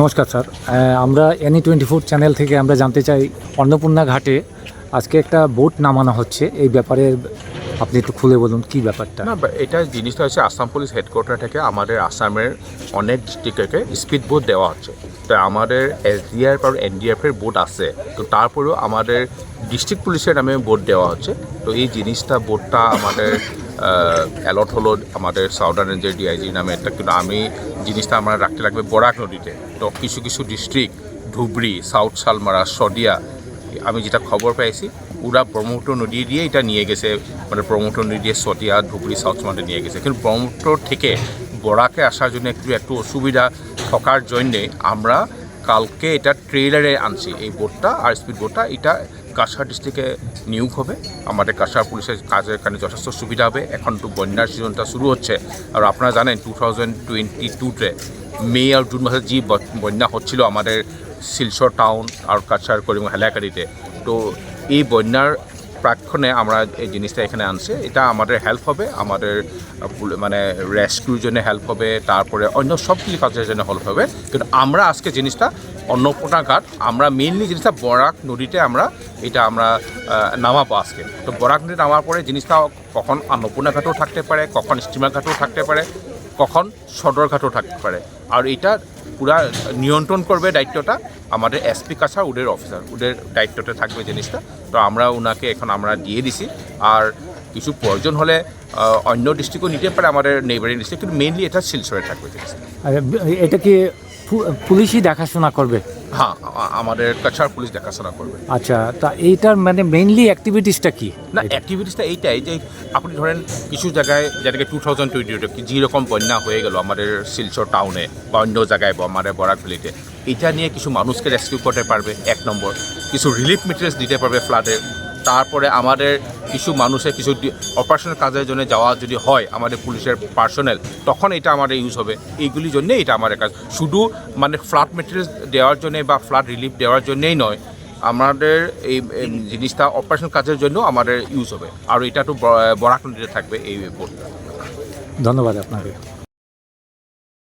নমস্কার স্যার। আমরা any twenty four channel থেকে আমরা জানতে চাই, অন্নপূর্ণা ঘাটে আজকে একটা বোট নামানো হচ্ছে। এই ব্যাপারে আপনি একটু খুলে বলুন, কি ব্যাপারটা? না এটা জিনিসটা হচ্ছে আসাম পুলিশ হেডকোয়ার্টার থেকে আমাদের আসামের অনেক ডিস্ট্রিক্টকে স্পিড বোট দেওয়া হচ্ছে। তো আমাদের এস এসডিআর আর এনডিএফের বোট আছে। তো তারপরেও আমাদের ডিস্ট্রিক্ট পুলিশের নামে বোট দেওয়া হচ্ছে। তো এই জিনিসটা বোটটা আমাদের অ্যালট হলো আমাদের সাউদার্ন রেঞ্জের ডিআইজি নামে। এটা কিন্তু আমি জিনিসটা আমরা রাখতে লাগবে বরাক নদীতে। তো কিছু কিছু ডিস্ট্রিক্ট ধুবড়ি সাউথ সালমারা সদিয়া আমি যেটা খবর পেয়েছি পুরা ব্রহ্মপুত্র নদী দিয়ে এটা নিয়ে গেছে। মানে ব্রহ্মপুত্র নদী দিয়ে সতিয়া ধুবড়ি সাউথ মাঠে নিয়ে গেছে। কিন্তু ব্রহ্মপুত্র থেকে বরাকে আসার জন্য একটু একটু অসুবিধা থাকার জন্যে আমরা কালকে এটা ট্রেলারে আনছি। এই বোটটা আর স্পিড বোটটা এটা কাছাড় ডিস্ট্রিক্টে নিয়োগ হবে। আমাদের কাছাড় পুলিশের কাজের এখানে যথেষ্ট সুবিধা হবে। এখন তো বন্যার সিজনটা শুরু হচ্ছে। আর আপনারা জানেন টু থাউজেন্ড টোয়েন্টি টুতে মে আর জুন মাসে যে বন্যা হচ্ছিল আমাদের শিলচর টাউন আর কাছাড় করিম হেলাকারিতে তো এই বন্যার প্রাক্ষণে আমরা এই জিনিসটা এখানে আনছে। এটা আমাদের হেল্প হবে, আমাদের মানে রেস্কিউর জন্য হেল্প হবে, তারপরে অন্য সব কিছু কাজের জন্য হেল্প হবে। কিন্তু আমরা আজকে জিনিসটা অন্নপূর্ণা ঘাট আমরা মেইনলি জিনিসটা বরাক নদীতে আমরা এটা আমরা নামাবো আজকে। তো বরাক নদীতে নামার পরে জিনিসটা কখন অন্নপূর্ণা ঘাটও থাকতে পারে, কখন স্টিমার ঘাটও থাকতে পারে কখন সদরঘাটও থাকতে পারে। আর এটা পুরা নিয়ন্ত্রণ করবে দায়িত্বটা আমাদের এসপি কাছা, ওদের অফিসার ওদের দায়িত্বতে থাকবে জিনিসটা। তো আমরা ওনাকে এখন আমরা দিয়ে দিছি। আর কিছু প্রয়োজন হলে অন্য ডিস্ট্রিক্টও নিতে পারে আমাদের নেইবারিং ডিস্ট্রিক্ট কিন্তু মেনলি এটা শিলচরে থাকবে জিনিসটা। এটা কি পুলিশই দেখাশোনা করবে? হ্যাঁ আমাদের কাছাড় পুলিশ দেখাশোনা করবে। আচ্ছা তা এইটার মানে মেইনলি অ্যাক্টিভিটিসটা কি? না অ্যাক্টিভিটিসটা এইটাই যে আপনি ধরেন কিছু জায়গায় যেটাকে টু থাউজেন্ড টোয়েন্টিতে যেরকম বন্যা হয়ে গেল আমাদের শিলচর টাউনে বা অন্য জায়গায় বা আমাদের বরাকভ্যালিতে এটা নিয়ে কিছু মানুষকে রেস্কিউ করতে পারবে এক নম্বর। কিছু রিলিফ মেটেরিয়ালস দিতে পারবে ফ্লাডের তারপরে আমাদের কিছু মানুষের কিছু অপারেশনের কাজের জন্য যাওয়া যদি হয় আমাদের পুলিশের পার্সোনেল তখন এটা আমাদের ইউজ হবে। এইগুলির জন্যে এটা আমাদের কাজ। শুধু মানে ফ্লাড মেটেরিয়ালস দেওয়ার জন্যে বা ফ্লাড রিলিফ দেওয়ার জন্যেই নয়, আমাদের এই জিনিসটা অপারেশন কাজের জন্য আমাদের ইউজ হবে। আর এটা তো বরাক নদীতে থাকবে এই বোর্ডটা ধন্যবাদ আপনাকে।